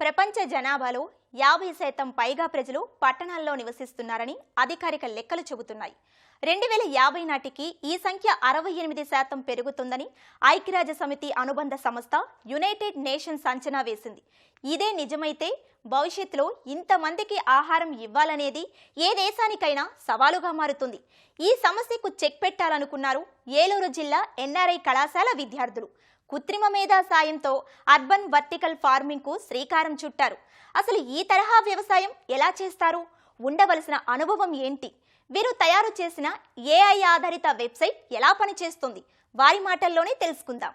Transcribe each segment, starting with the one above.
ప్రపంచ జనాభాలో యాభై శాతం పైగా ప్రజలు పట్టణాల్లో నివసిస్తున్నారని అధికారిక లెక్కలు చెబుతున్నాయి. రెండు వేల యాభై నాటికి ఈ సంఖ్య అరవై ఎనిమిది శాతం పెరుగుతుందని ఐక్యరాజ్య సమితి అనుబంధ సంస్థ యునైటెడ్ నేషన్స్ అంచనా వేసింది. ఇదే నిజమైతే భవిష్యత్తులో ఇంతమందికి ఆహారం ఇవ్వాలనేది ఏ దేశానికైనా సవాలుగా మారుతుంది. ఈ సమస్యకు చెక్ పెట్టాలనుకున్నారు ఏలూరు జిల్లా ఎన్ఆర్ఐ కళాశాల విద్యార్థులు. కృత్రిమ మేధా సాయంతో అర్బన్ వర్టికల్ ఫార్మింగ్కు శ్రీకారం చుట్టారు. అసలు ఈ తరహా వ్యవసాయం ఎలా చేస్తారు? ఉండవలసిన అనుభవం ఏంటి? వీరు తయారు చేసిన ఏఐ ఆధారిత వెబ్సైట్ ఎలా పనిచేస్తుంది? వారి మాటల్లోనే తెలుసుకుందాం.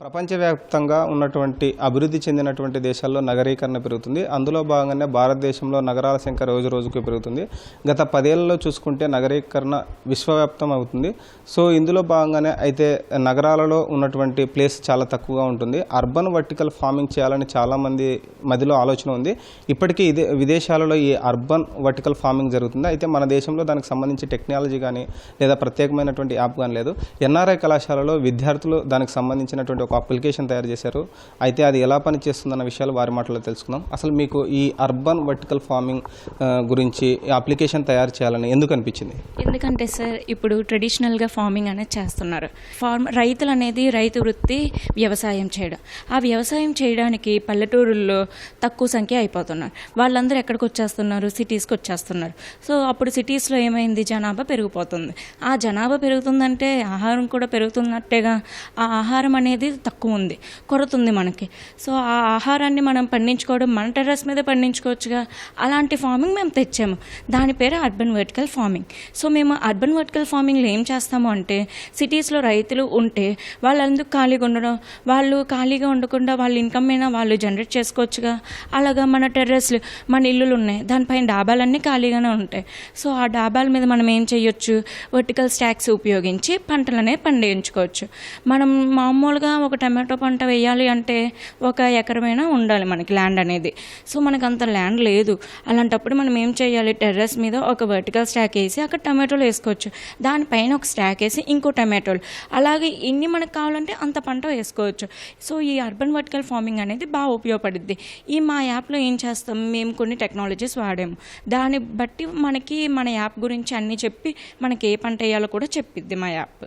ప్రపంచవ్యాప్తంగా ఉన్నటువంటి అభివృద్ధి చెందినటువంటి దేశాల్లో నగరీకరణ పెరుగుతుంది. అందులో భాగంగానే భారతదేశంలో నగరాల సంఖ్య రోజు రోజుకు పెరుగుతుంది. గత పదేళ్ళలో చూసుకుంటే నగరీకరణ విశ్వవ్యాప్తం అవుతుంది. సో ఇందులో భాగంగానే అయితే నగరాలలో ఉన్నటువంటి ప్లేస్ చాలా తక్కువగా ఉంటుంది. అర్బన్ వర్టికల్ ఫార్మింగ్ చేయాలని చాలామంది మధ్యలో ఆలోచన ఉంది. ఇప్పటికీ ఇదే విదేశాలలో ఈ అర్బన్ వర్టికల్ ఫార్మింగ్ జరుగుతుంది. అయితే మన దేశంలో దానికి సంబంధించి టెక్నాలజీ కానీ లేదా ప్రత్యేకమైనటువంటి యాప్ కానీ లేదు. ఎన్ఆర్ఐ కళాశాలలో విద్యార్థులు దానికి సంబంధించినటువంటి ఒక అప్లికేషన్ తయారు చేశారు. అయితే అది ఎలా పనిచేస్తుందన్న విషయాలు వారి మాటల్లో తెలుసుకుందాం. అసలు మీకు ఈ అర్బన్ వర్టికల్ ఫార్మింగ్ గురించి అప్లికేషన్ తయారు చేయాలని ఎందుకు అనిపించింది? ఎందుకంటే సార్ ఇప్పుడు ట్రెడిషనల్గా ఫార్మింగ్ అనేది చేస్తున్నారు. ఫార్మ్ రైతులు అనేది రైతు వృత్తి వ్యవసాయం చేయడం. ఆ వ్యవసాయం చేయడానికి పల్లెటూరుల్లో తక్కువ సంఖ్య అయిపోతున్నారు. వాళ్ళందరూ ఎక్కడికి వచ్చేస్తున్నారు? సిటీస్కి వచ్చేస్తున్నారు. సో అప్పుడు సిటీస్లో ఏమైంది? జనాభా పెరిగిపోతుంది. ఆ జనాభా పెరుగుతుందంటే ఆహారం కూడా పెరుగుతున్నట్టేగా ఆ ఆహారం అనేది తక్కువ ఉంది కొరత ఉంది మనకి. సో ఆ ఆహారాన్ని మనం పండించుకోవడం మన టెర్రస్ మీద పండించుకోవచ్చుగా. అలాంటి ఫార్మింగ్ మేము తెచ్చాము. దాని పేరు అర్బన్ వర్టికల్ ఫార్మింగ్. సో మేము అర్బన్ వర్టికల్ ఫార్మింగ్లో ఏం చేస్తాము అంటే సిటీస్లో రైతులు ఉంటే వాళ్ళందుకు ఖాళీగా ఉండడం వాళ్ళు ఖాళీగా ఉండకుండా వాళ్ళ ఇన్కమ్ అయినా వాళ్ళు జనరేట్ చేసుకోవచ్చుగా. అలాగా మన టెర్రస్లు మన ఇల్లులు ఉన్నాయి. దానిపైన డాబాలన్నీ ఖాళీగానే ఉంటాయి. సో ఆ డాబాల మీద మనం ఏం చేయొచ్చు? వర్టికల్ స్టాక్స్ ఉపయోగించి పంటలనే పండించుకోవచ్చు. మనం మామూలుగా ఒక టమాటో పంట వేయాలి అంటే ఒక ఎకరమైనా ఉండాలి మనకి ల్యాండ్ అనేది. సో మనకు అంత ల్యాండ్ లేదు. అలాంటప్పుడు మనం ఏం చేయాలి? టెర్రస్ మీద ఒక వర్టికల్ స్టాక్ వేసి అక్కడ టమాటోలు వేసుకోవచ్చు. దానిపైన ఒక స్టాక్ వేసి ఇంకో టమాటోలు. అలాగే ఎన్ని మనకు కావాలంటే అంత పంట వేసుకోవచ్చు. సో ఈ అర్బన్ వర్టికల్ ఫార్మింగ్ అనేది బాగా ఉపయోగపడుద్ది. ఈ మా యాప్లో ఏం చేస్తాం? మేము కొన్ని టెక్నాలజీస్ వాడాము. దాన్ని బట్టి మనకి మన యాప్ గురించి అన్నీ చెప్పి మనకి ఏ పంట వేయాలో కూడా చెప్పిద్ది మా యాప్.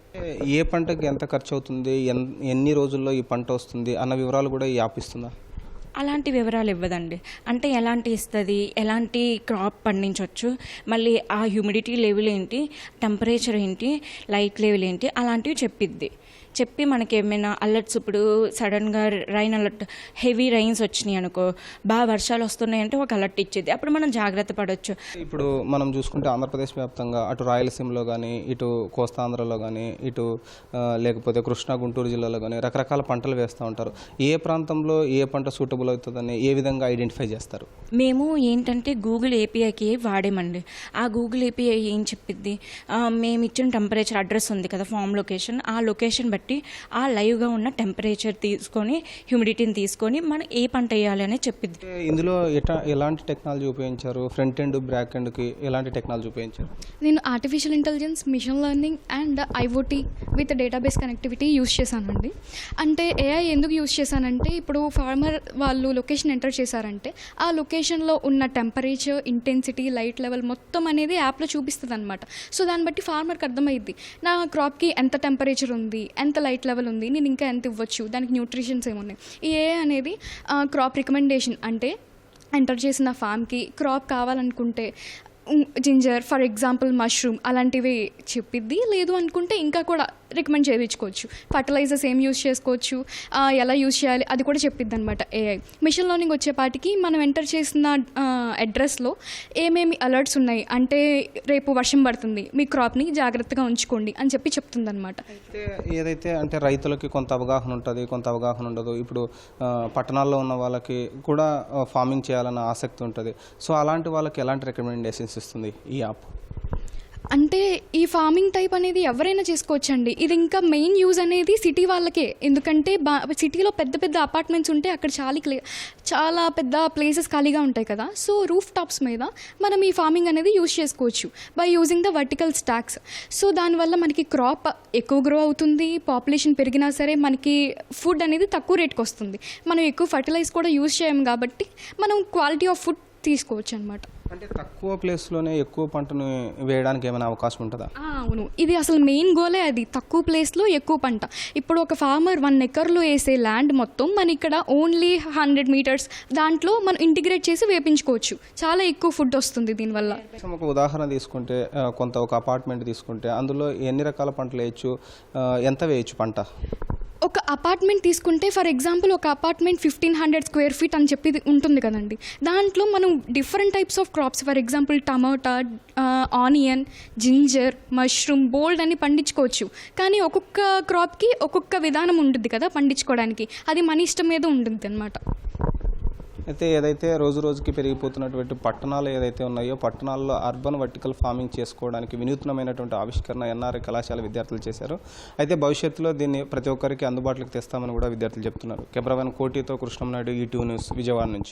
ఏ పంటకి ఎంత ఖర్చు అవుతుంది ఎన్ని రోజులు రోజుల్లో ఈ పంట వస్తుంది అన్న వివరాలు కూడా ఈ యాప్ ఇస్తుందా? అలాంటి వివరాలు ఇవ్వదండి. అంటే ఎలాంటి ఇస్తుంది ఎలాంటి క్రాప్ పండించవచ్చు మళ్ళీ ఆ హ్యూమిడిటీ లెవెల్ ఏంటి టెంపరేచర్ ఏంటి లైట్ లెవెల్ ఏంటి అలాంటివి చెప్పిద్ది. చెప్పి మనకి ఏమైనా అలర్ట్స్ ఇప్పుడు సడన్గా రైన్ అలర్ట్ హెవీ రైన్స్ వచ్చినాయి అనుకో బాగా వర్షాలు వస్తున్నాయంటే ఒక అలర్ట్ ఇచ్చేది. అప్పుడు మనం జాగ్రత్త పడవచ్చు ఇప్పుడు మనం చూసుకుంటే ఆంధ్రప్రదేశ్ వ్యాప్తంగా అటు రాయలసీమలో కానీ ఇటు కోస్తాంధ్రలో కానీ ఇటు లేకపోతే కృష్ణా గుంటూరు జిల్లాలో కానీ రకరకాల పంటలు వేస్తూ ఉంటారు. ఏ ప్రాంతంలో ఏ పంట సూటబుల్ అవుతుందని ఏ విధంగా ఐడెంటిఫై చేస్తారు? మేము ఏంటంటే గూగుల్ ఏపీఐకి వాడేమండి. ఆ గూగుల్ ఏపీఐ ఏం చెప్పిద్ది మేము ఇచ్చిన టెంపరేచర్ అడ్రస్ ఉంది కదా ఫామ్ లొకేషన్. ఆ లొకేషన్ బట్టి ఆ లైవ్గా ఉన్న టెంపరేచర్ తీసుకొని హ్యూమిడిటీని తీసుకొని మనం ఏ పంట వేయాలి అనేది చెప్పిద్ది. అంటే ఇందులో ఎట ఎలాంటి టెక్నాలజీ ఉపయోగించారు? ఫ్రంట్ ఎండ్ బ్యాక్ ఎండ్కి ఎలాంటి టెక్నాలజీ ఉపయోగించారు? నేను artificial intelligence machine learning and IoT with database connectivity use చేశానండి. అంటే ఏఐ ఎందుకు యూస్ చేశానంటే ఇప్పుడు ఫార్మర్ వాళ్ళు లొకేషన్ ఎంటర్ చేశారంటే ఆ లొకేషన్లో ఉన్న టెంపరేచర్ ఇంటెన్సిటీ లైట్ లెవెల్ మొత్తం అనేది యాప్లో చూపిస్తుంది అనమాట సో దాన్ని బట్టి ఫార్మర్కి అర్థమైద్ది. నా క్రాప్కి ఎంత టెంపరేచర్ ఉంది? ఎంత లైట్ లెవెల్ ఉంది నేను ఇంకా ఎంత ఇవ్వచ్చు దానికి న్యూట్రిషన్స్ ఏమున్నాయి. ఈ ఏ అనేది క్రాప్ రికమెండేషన్ అంటే ఎంటర్ చేసిన ఫామ్కి క్రాప్ కావాలనుకుంటే జింజర్ ఫర్ ఎగ్జాంపుల్ మష్రూమ్ అలాంటివి చెప్పిద్ది. లేదు అనుకుంటే ఇంకా కూడా రికమెండ్ చేయించుకోవచ్చు. ఫర్టిలైజర్స్ ఏం యూస్ చేసుకోవచ్చు? ఎలా యూస్ చేయాలి? అది కూడా చెప్పిద్ది అనమాట ఏఐ మిషన్ లెర్నింగ్ వచ్చేపాటికి మనం ఎంటర్ చేసిన అడ్రస్లో ఏమేమి అలర్ట్స్ ఉన్నాయి? అంటే రేపు వర్షం పడుతుంది మీ క్రాప్ని జాగ్రత్తగా ఉంచుకోండి అని చెప్పి చెప్తుంది అనమాట ఏదైతే అంటే రైతులకి కొంత అవగాహన ఉంటుంది కొంత అవగాహన ఉండదు. ఇప్పుడు పట్టణాల్లో ఉన్న వాళ్ళకి కూడా ఫార్మింగ్ చేయాలన్న ఆసక్తి ఉంటుంది. సో అలాంటి వాళ్ళకి ఎలాంటి రికమెండేషన్స్ ఇస్తుంది ఈ యాప్. అంటే ఈ ఫార్మింగ్ టైప్ అనేది ఎవరైనా చేసుకోవచ్చండి. ఇది ఇంకా మెయిన్ యూజ్ అనేది సిటీ వాళ్ళకే. ఎందుకంటే బా సిటీలో పెద్ద పెద్ద అపార్ట్మెంట్స్ ఉంటే అక్కడ చాలా క్లే చాలా పెద్ద ప్లేసెస్ ఖాళీగా ఉంటాయి కదా. సో రూఫ్ టాప్స్ మీద మనం ఈ ఫార్మింగ్ అనేది యూజ్ చేసుకోవచ్చు. By using the vertical stacks. So దానివల్ల మనకి క్రాప్ ఎక్కువ గ్రో అవుతుంది. పాపులేషన్ పెరిగినా సరే మనకి ఫుడ్ అనేది తక్కువ రేట్కి వస్తుంది. మనం ఎక్కువ ఫర్టిలైజ్ కూడా యూజ్ చేయం కాబట్టి మనం క్వాలిటీ ఆఫ్ ఫుడ్ తీసుకోవచ్చు అనమాట అంటే తక్కువ ప్లేస్లోనే ఎక్కువ పంటను వేయడానికి ఏమైనా అవకాశం ఉంటుందా? అవును. ఇది అసలు మెయిన్ గోలే అది. తక్కువ ప్లేస్లో ఎక్కువ పంట. ఇప్పుడు ఒక ఫార్మర్ వన్ ఎకర్లో వేసే ల్యాండ్ మొత్తం మన ఇక్కడ ఓన్లీ హండ్రెడ్ మీటర్స్ దాంట్లో మనం ఇంటిగ్రేట్ చేసి వేపించుకోవచ్చు. చాలా ఎక్కువ ఫుడ్ వస్తుంది దీనివల్ల ఒక ఉదాహరణ తీసుకుంటే కొంత ఒక అపార్ట్మెంట్ తీసుకుంటే అందులో ఎన్ని రకాల పంటలు వేయచ్చు? ఎంత వేయచ్చు పంట? ఒక అపార్ట్మెంట్ తీసుకుంటే ఫర్ ఎగ్జాంపుల్ ఒక apartment fifteen hundred square feet అని చెప్పి ఉంటుంది కదండి. దాంట్లో మనం different types of crops for example tomato onion ginger mushroom బోల్డ్ అని పండించుకోవచ్చు. కానీ ఒక్కొక్క క్రాప్కి ఒక్కొక్క విధానం ఉంటుంది కదా పండించుకోవడానికి. అది మన ఇష్టం మీద ఉంటుంది అనమాట అయితే ఏదైతే రోజు రోజుకి పెరిగిపోతున్నటువంటి పట్టణాలు ఏదైతే ఉన్నాయో పట్టణాల్లో అర్బన్ వర్టికల్ ఫార్మింగ్ చేసుకోవడానికి వినూత్నమైనటువంటి ఆవిష్కరణ ఎన్ఆర్ఐ కళాశాల విద్యార్థులు చేశారు. అయితే భవిష్యత్తులో దీన్ని ప్రతి ఒక్కరికి అందుబాటులోకి తెస్తామని కూడా విద్యార్థులు చెప్తున్నారు. కెమెరామెన్ కోటితో కృష్ణంనాయుడు ఈటీవీ న్యూస్ విజయవాడ నుంచి.